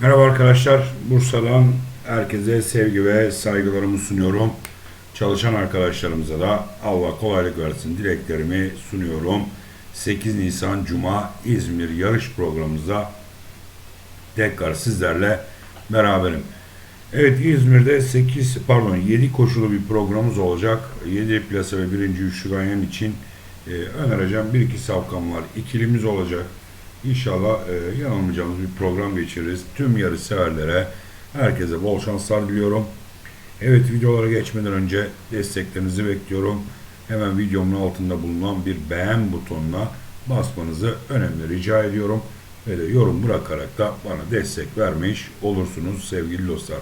Merhaba arkadaşlar. Bursa'dan herkese sevgi ve saygılarımı sunuyorum. Çalışan arkadaşlarımıza da Allah kolaylık versin dileklerimi sunuyorum. 8 Nisan Cuma İzmir yarış programımızda tekrar sizlerle beraberim. Evet İzmir'de 8 pardon 7 koşulu bir programımız olacak. 7 plasa ve 1. üçlü ganyan için e, önereceğim bir iki safkan var. İkilimiz olacak. İnşallah e, yanılmayacağımız bir program geçiririz. Tüm yarış severlere herkese bol şanslar diliyorum. Evet videolara geçmeden önce desteklerinizi bekliyorum. Hemen videomun altında bulunan bir beğen butonuna basmanızı önemli rica ediyorum. Ve de yorum bırakarak da bana destek vermiş olursunuz sevgili dostlar.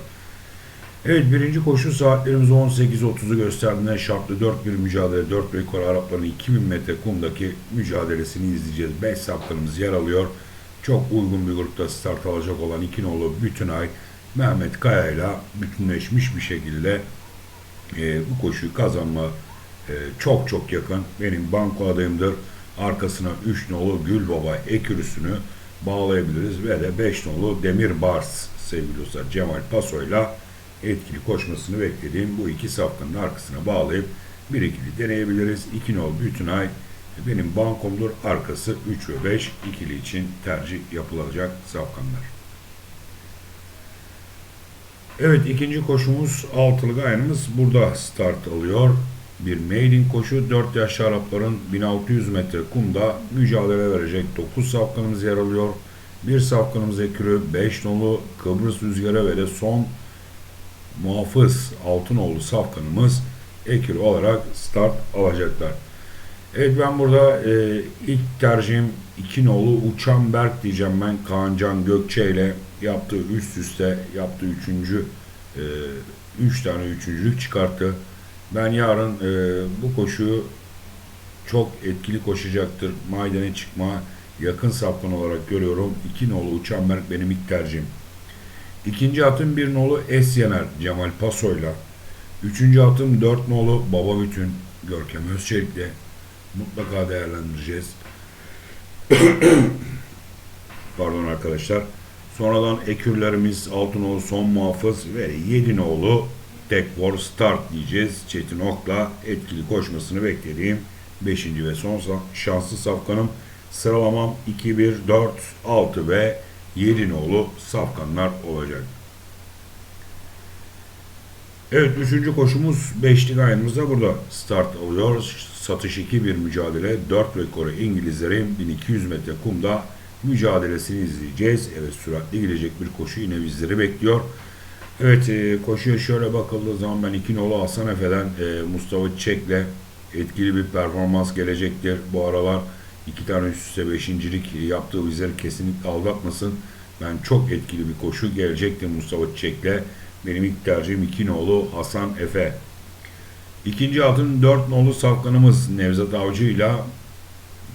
Evet birinci koşu saatlerimiz 18.30'u gösterdiğinde şartlı 4 bir mücadele 4 rekor Arapların 2000 metre kumdaki mücadelesini izleyeceğiz. 5 saflarımız yer alıyor. Çok uygun bir grupta start alacak olan iki nolu Bütünay Mehmet Kaya ile bütünleşmiş bir şekilde e, bu koşuyu kazanma e, çok çok yakın. Benim banko adayımdır. Arkasına 3 nolu Gülbaba ekürüsünü bağlayabiliriz ve de 5 nolu Demir Bars sevgili dostlar Cemal Paso'yla etkili koşmasını beklediğim bu iki safkanın arkasına bağlayıp bir ikili deneyebiliriz. 2 nol Bütünay benim bankomdur. Arkası 3 ve 5 ikili için tercih yapılacak safkanlar. Evet ikinci koşumuz altılı gayanımız burada start alıyor. Bir maiden koşu 4 yaşlı Arapların 1600 metre kumda mücadele verecek 9 safkanımız yer alıyor. Bir safkanımız ekürü 5 nolu Kıbrıs Rüzgarı ve de son muhafız Altınoğlu safkanımız ekürü olarak start alacaklar. Evet ben burada e, ilk tercihim iki nolu Uçan Berk diyeceğim ben Kaan Can Gökçe ile yaptığı üst üste yaptığı üçüncü e, üç tane üçüncülük çıkarttı. Ben yarın e, bu koşuyu çok etkili koşacaktır. Maydene çıkma yakın sapkan olarak görüyorum. İki nolu Uçan Berk benim ilk tercihim. İkinci atım bir nolu Es Yener Cemal Paso'yla. Üçüncü atım dört nolu Baba Bütün Görkem Özçelik'le mutlaka değerlendireceğiz. Pardon arkadaşlar. Sonradan ekürlerimiz Altınoğlu son muhafız ve Yedinoğlu tek for start diyeceğiz. Çetin Ok'la etkili koşmasını beklediğim 5. ve son şanslı safkanım. Sıralamam 2, 1, 4, 6 ve 7 nolu safkanlar olacak. Evet üçüncü koşumuz beşlik ayımızda burada start alıyor. Satış 2 bir mücadele. 4 rekoru İngilizlerin 1200 metre kumda mücadelesini izleyeceğiz. Evet süratli gidecek bir koşu yine bizleri bekliyor. Evet e, koşuya şöyle bakıldığı zaman ben iki nolu Hasan Efe'den e, Mustafa Çek'le etkili bir performans gelecektir. Bu aralar iki tane üst üste beşincilik yaptığı bizleri kesinlikle aldatmasın. Ben çok etkili bir koşu gelecektir Mustafa Çiçek'le. Benim ilk tercihim 2 nolu Hasan Efe. İkinci altın 4 nolu safkanımız Nevzat Avcı ile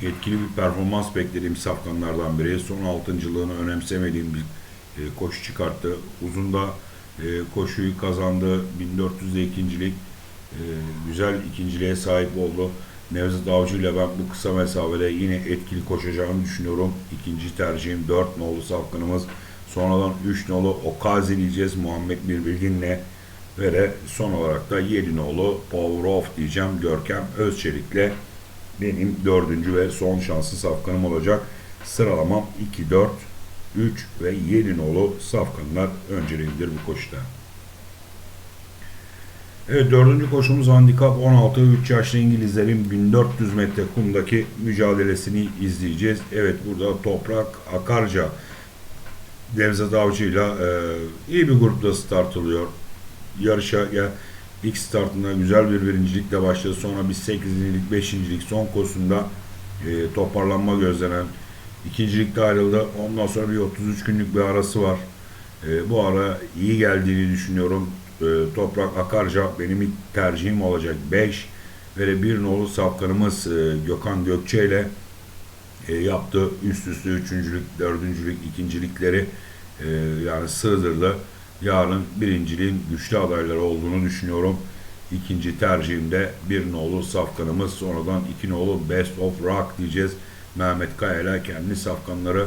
etkili bir performans beklediğim safkanlardan biri. Son altıncılığını önemsemediğim bir e, koşu çıkarttı. Uzunda e, koşuyu kazandı. 1400'de ikincilik. E, güzel ikinciliğe sahip oldu. Nevzat Avcı ile ben bu kısa mesafede yine etkili koşacağını düşünüyorum. İkinci tercihim 4 nolu safkanımız. Sonradan 3 nolu Okazi diyeceğiz Muhammed Birbilgin'le. Ve de son olarak da 7 nolu Power Off diyeceğim Görkem Özçelik'le. Benim dördüncü ve son şanslı safkanım olacak. Sıralamam 2, 4, 3 ve 7 nolu safkanlar önceliğidir bu koşuda. Evet dördüncü koşumuz handikap 16 3 yaşlı İngilizlerin 1400 metre kumdaki mücadelesini izleyeceğiz. Evet burada Toprak Akarca Devzat Avcı'yla e, iyi bir grupta start alıyor. Yarışa ya ilk startında güzel bir birincilikle başladı. Sonra bir 8'lik 5.lik son koşusunda e, toparlanma gözlenen ikincilikte ayrıldı. Ondan sonra bir 33 günlük bir arası var. E, bu ara iyi geldiğini düşünüyorum. E, Toprak Akarca benim ilk tercihim olacak 5 ve bir nolu safkanımız e, Gökhan Gökçe ile e, yaptı. Üst üste üçüncülük, dördüncülük, ikincilikleri e, yani sığdırdı. Yarın birinciliğin güçlü adayları olduğunu düşünüyorum. İkinci tercihimde bir nolu safkanımız sonradan iki nolu Best of Rock diyeceğiz. Mehmet Kaya ile kendi safkanları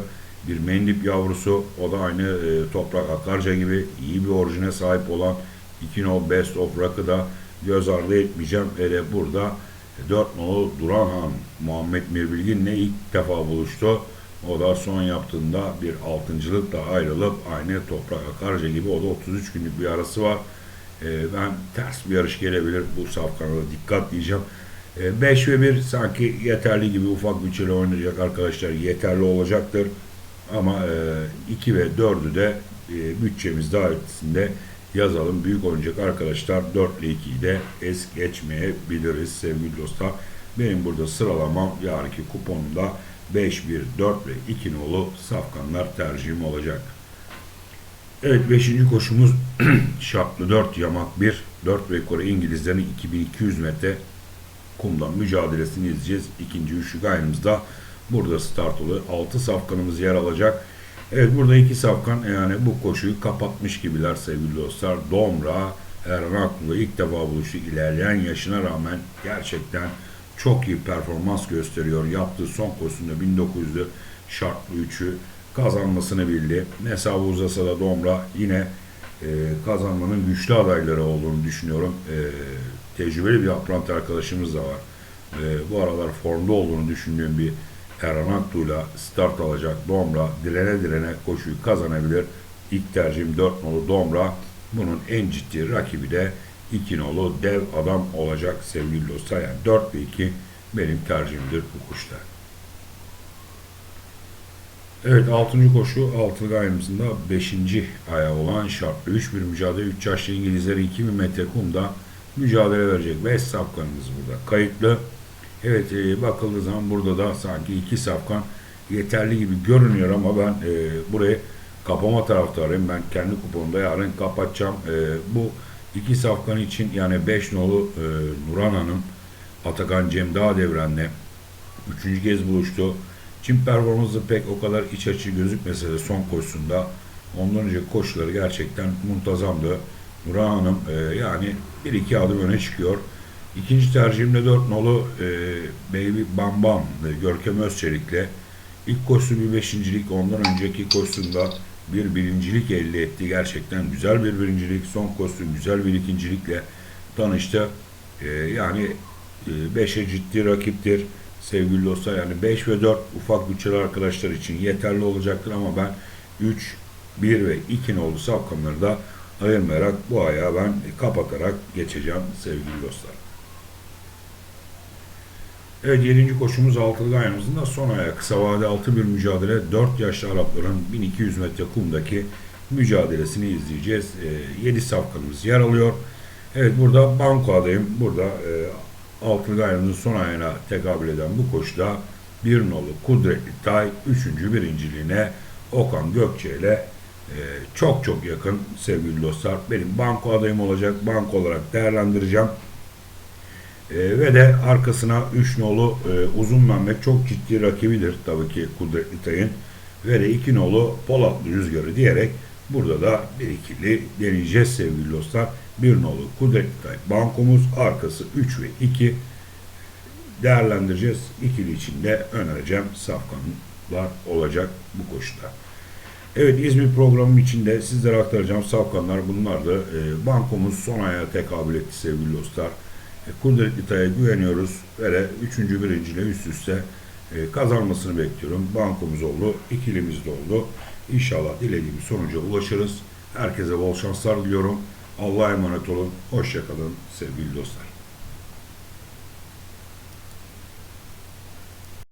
bir mendip yavrusu. O da aynı e, toprak akarca gibi iyi bir orijine sahip olan 2 no best of da göz ardı etmeyeceğim. Hele burada 4 nolu Duran Han Muhammed Mirbilgin'le ilk defa buluştu. O da son yaptığında bir altıncılıkla ayrılıp aynı toprak akarca gibi o da 33 günlük bir arası var. Ee, ben ters bir yarış gelebilir. Bu safkana da dikkat diyeceğim. 5 ve 1 sanki yeterli gibi ufak bütçeyle oynayacak arkadaşlar yeterli olacaktır. Ama 2 ve 4'ü de e, bütçemiz dairesinde yazalım. Büyük oynayacak arkadaşlar 4 ile 2'yi de es geçmeyebiliriz sevgili dostlar. Benim burada sıralamam yarınki kuponumda 5, 1, 4 ve 2 nolu safkanlar tercihim olacak. Evet 5. koşumuz şartlı 4 yamak 1. 4 rekoru İngilizlerin 2200 metre kumdan mücadelesini izleyeceğiz. İkinci üçlük ayımızda burada start oluyor. 6 safkanımız yer alacak. Evet burada iki safkan yani bu koşuyu kapatmış gibiler sevgili dostlar. Domra Erhan Aklı'yla ilk defa buluştu. İlerleyen yaşına rağmen gerçekten çok iyi performans gösteriyor. Yaptığı son koşusunda 1900'lü şartlı 3'ü kazanmasını bildi. Hesabı uzasa da Domra yine e, kazanmanın güçlü adayları olduğunu düşünüyorum. E, tecrübeli bir apprenti arkadaşımız da var. E, bu aralar formda olduğunu düşündüğüm bir Erhan Aktu'yla start alacak Domra direne direne koşuyu kazanabilir. İlk tercihim 4 nolu Domra. Bunun en ciddi rakibi de 2 nolu dev adam olacak sevgili dostlar. Yani 4 ve 2 benim tercihimdir bu kuşta. Evet 6. koşu 6 ayımızda 5. ayağı olan şartlı 3 bir mücadele 3 yaşlı İngilizler 2000 metre kumda mücadele verecek. 5 safkanımız burada kayıtlı. Evet e, bakıldığı zaman burada da sanki iki safkan yeterli gibi görünüyor ama ben e, burayı kapama taraftarıyım. Ben kendi kuponumda yarın kapatacağım. E, bu iki safkan için yani 5 nolu e, Nuran Hanım Atakan Cem Dağ Devren'le üçüncü kez buluştu. Çim performansı pek o kadar iç açı gözükmese de son koşusunda ondan önce koşuları gerçekten muntazamdı. Nurhan Hanım e, yani bir iki adım öne çıkıyor. İkinci tercihimde 4 nolu e, Baby Bam Bam e, Görkem Özçelik'le ilk koşusu bir beşincilik ondan önceki koşusunda bir birincilik elde etti. Gerçekten güzel bir birincilik. Son koşusu güzel bir ikincilikle tanıştı. E, yani 5'e e, ciddi rakiptir sevgili dostlar. Yani 5 ve 4 ufak bütçeli arkadaşlar için yeterli olacaktır ama ben 3, 1 ve 2 nolu safkanları da ayırmayarak bu ayağı ben kapatarak geçeceğim sevgili dostlar. Evet 7. koşumuz altılı ayağımızın da son ayağı. Kısa vade altı bir mücadele. 4 yaşlı Arapların 1200 metre kumdaki mücadelesini izleyeceğiz. E, 7 safkanımız yer alıyor. Evet burada banko adayım. Burada e, altılı ayağımızın son ayağına tekabül eden bu koşuda bir nolu Kudretli Tay 3. birinciliğine Okan Gökçe ile e, çok çok yakın sevgili dostlar. Benim banko adayım olacak. Banko olarak değerlendireceğim. E, ve de arkasına 3 nolu e, Uzun Mehmet çok ciddi rakibidir tabii ki Kudretli Tay'ın. Ve de 2 nolu Polatlı Rüzgarı diyerek burada da bir ikili deneyeceğiz sevgili dostlar. 1 nolu Kudretli Tay bankomuz arkası 3 ve 2 değerlendireceğiz. İkili içinde önereceğim safkanlar olacak bu koşuda. Evet İzmir programım içinde sizlere aktaracağım safkanlar bunlardı. E, bankomuz son aya tekabül etti sevgili dostlar. E, Kudretli Tay'a güveniyoruz ve de 3. birinciyle üst üste e, kazanmasını bekliyorum. Bankomuz oldu, ikilimiz de oldu. İnşallah dilediğimiz sonuca ulaşırız. Herkese bol şanslar diliyorum. Allah'a emanet olun. Hoşçakalın sevgili dostlar.